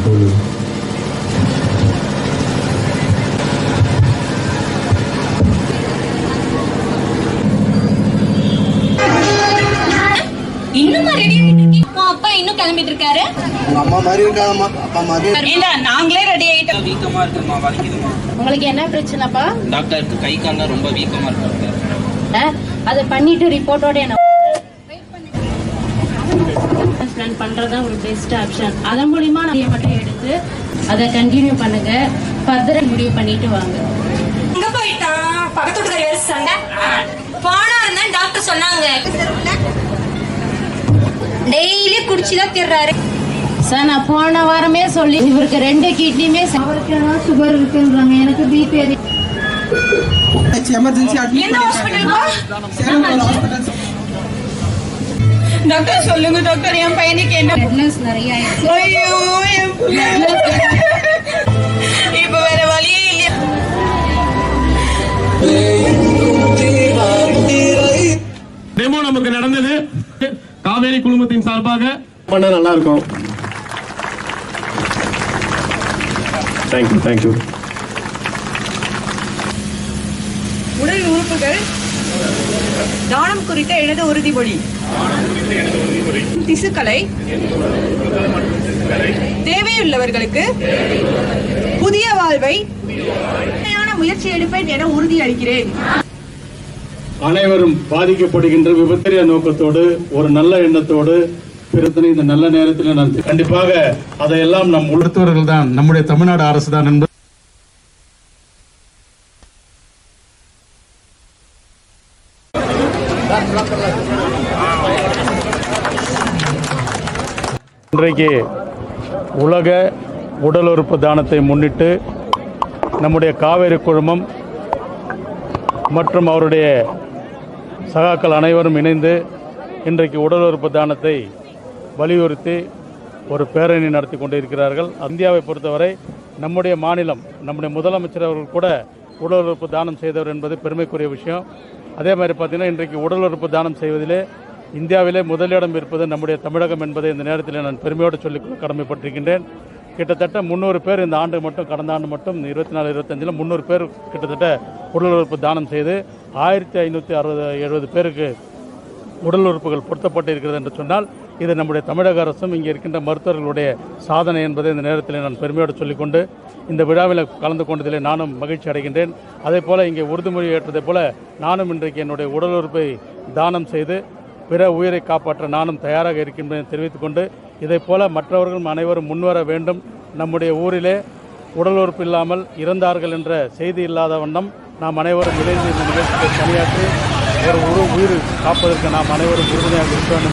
இப்பொழுது அப்பா இன்னும் கிளம்பிட்டு இருக்காரு அம்மா நாங்களே ரெடி ஆயிட்டோம். உங்களுக்கு என்ன பிரச்சனைப்பா? டாக்டருக்கு கை கால்லாம் ரொம்ப வீக்கமா இருக்கு. அதை பண்ணிட்டு ரிப்போர்ட்டோட என்ன பிளான் பண்றது தான் ஒரு பெஸ்ட் ஆப்ஷன் அதன் மூலியமா நிறைய மட்டும் எடுத்து அதை கண்டினியூ பண்ணுங்க. ஃபர்தர் முடிவு பண்ணிட்டு வாங்க. எங்க போயிட்டான் பக்கத்து வேற சண்டை? போனா இருந்தா டாக்டர் சொன்னாங்க. டெய்லி குடிச்சுதான் திர்றாரு. சார் நான் போன வாரமே சொல்லி இவருக்கு ரெண்டு கிட்னியுமே அவருக்கு சுகர் இருக்குன்றாங்க. எனக்கு பிபி எமர்ஜென்சி ஹாஸ்பிட்டல்ப்பா ஹாஸ்பிட்டல் டாக்டர் சொல்லுங்க டாக்டர் என் பையனுக்கு என்ன? நிறைய ஐயோ என் இப்ப வேற வழியே இல்லையா? டெமோ நமக்கு நடந்தது. காவேரி குழுமத்தின் சார்பாக. பண்ணா நல்லா இருக்கும். தேங்க்யூ தேங்க்யூ உடல் உறுப்புகள் தானம் குறித்த எனது உறுதிமொழி. திசுக்களை தேவையுள்ளவர்களுக்கு புதிய வாழ்வை உண்மையான முயற்சி எடுப்பேன் என உறுதியளிக்கிறேன் அனைவரும் பாதிக்கப்படுகின்ற விபத்திரிய நோக்கத்தோடு ஒரு நல்ல எண்ணத்தோடு பிறத்தனை இந்த நல்ல நேரத்தில் நான் கண்டிப்பாக அதையெல்லாம் நம் மருத்துவர்கள் தான் நம்முடைய தமிழ்நாடு அரசு தான் என்பது இன்றைக்கு உலக உடல் உறுப்பு தானத்தை முன்னிட்டு நம்முடைய காவேரி குழுமம் மற்றும் அவருடைய சகாக்கள் அனைவரும் இணைந்து இன்றைக்கு உடல் உறுப்பு தானத்தை வலியுறுத்தி ஒரு பேரணி நடத்தி கொண்டிருக்கிறார்கள். இந்தியாவை பொறுத்தவரை நம்முடைய மாநிலம் நம்முடைய முதலமைச்சர் அவர்கள் கூட உடல் உறுப்பு தானம் செய்தவர் என்பது பெருமைக்குரிய விஷயம். அதே மாதிரி பார்த்தீங்கன்னா இன்றைக்கு உடல் உறுப்பு தானம் செய்வதிலே இந்தியாவிலே முதலிடம் இருப்பது நம்முடைய தமிழகம் என்பதை இந்த நேரத்தில் நான் பெருமையோடு சொல்லி கடமைப்பட்டிருக்கின்றேன். கிட்டத்தட்ட முந்நூறு பேர் இந்த ஆண்டு மட்டும் கடந்த ஆண்டு மட்டும் இருபத்தி நாலு இருபத்தஞ்சில் முந்நூறு பேர் கிட்டத்தட்ட உடல் உறுப்பு தானம் செய்து ஆயிரத்தி ஐநூற்றி அறுபது எழுபது பேருக்கு உடல் உறுப்புகள் பொருத்தப்பட்டு இருக்கிறது என்று சொன்னால் இது நம்முடைய தமிழக அரசும் இங்கே இருக்கின்ற மருத்துவர்களுடைய சாதனை என்பதை இந்த நேரத்தில் நான் பெருமையோடு சொல்லிக்கொண்டு இந்த விழாவில் கலந்து கொண்டதிலே நானும் மகிழ்ச்சி அடைகின்றேன். அதே போல் இங்கே உறுதிமொழி ஏற்றதை போல நானும் இன்றைக்கு என்னுடைய உடல் உறுப்பை தானம் செய்து பிற உயிரை காப்பாற்ற நானும் தயாராக இருக்கின்றேன் தெரிவித்துக் கொண்டு இதைப் போல மற்றவர்களும் அனைவரும் முன்வர வேண்டும். நம்முடைய ஊரிலே உடல் உறுப்பு இல்லாமல் இறந்தார்கள் என்ற செய்தி இல்லாத வண்ணம் நாம் அனைவரும் இணைந்து இந்த நிகழ்ச்சியை பணியாற்றி ஒரு உரு உயிர் காப்பதற்கு நாம் அனைவரும் உறுதுணையாக இருக்க வேண்டும்.